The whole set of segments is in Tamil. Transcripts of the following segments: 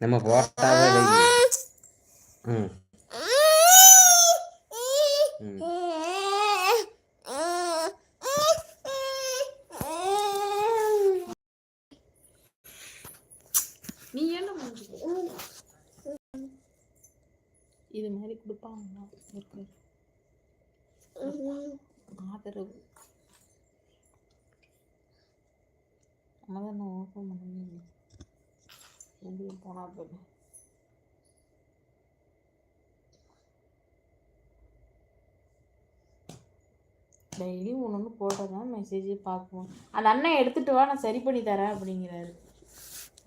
நம்ம போட்டாவே ம். நீ என்ன இது மாதிரி கொடுப்பாங்க ஆதரவு. நம்ம தான் ஓப்பன் பண்ணவே வெளியே போனால் போதும் டெய்லியும் ஒன்று ஒன்று போட்டால் தான் பார்க்குவோம் பார்ப்போம். அந்த அண்ணன் எடுத்துட்டு வா நான் சரி பண்ணி தரேன் அப்படிங்கிறாரு.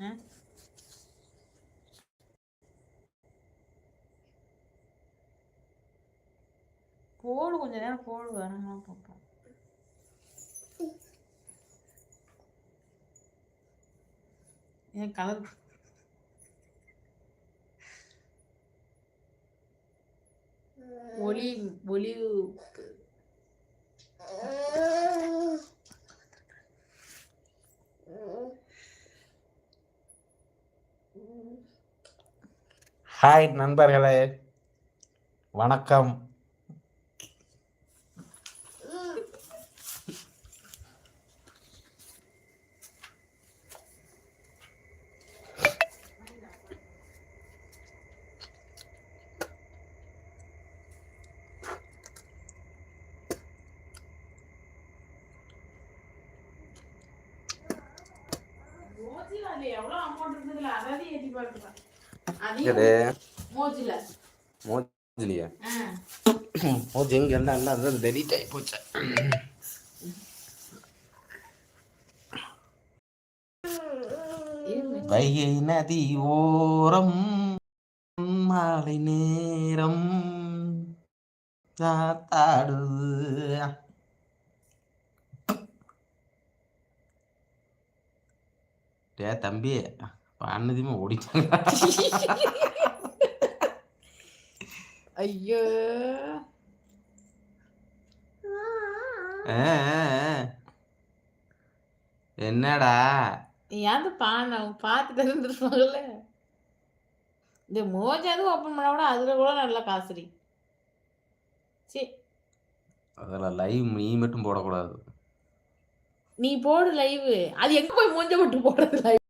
ஆ? போடு கொஞ்ச நேரம் போடு வரணும் பார்ப்போம். ஏன் கலர் ஒளி ஒளி ஹாய் நண்பர்களே. வணக்கம். மோஜிலியா? மோஜி எங்க இருந்தா என்ன அது டெலிட் ஆகி போச்சு. வைகை நதி ஓரம் மாலை நேரம் காத்தாடுது. டே தம்பி பண்ணதுமே ஓடிட்டாங்க. ஐயோ. என்னடா? ஏன் பான பார்த்துட்டு இருந்துருப்பாங்கல்ல. இந்த மோஜாவது ஓப்பன் பண்ண கூட அதுல கூட நல்ல காசுடி சரி அதில் லைவ் நீ மட்டும் போடக்கூடாது. நீ போடு லைவ் அது எங்க போய் மூஞ்ச விட்டு போடுறது லைவ்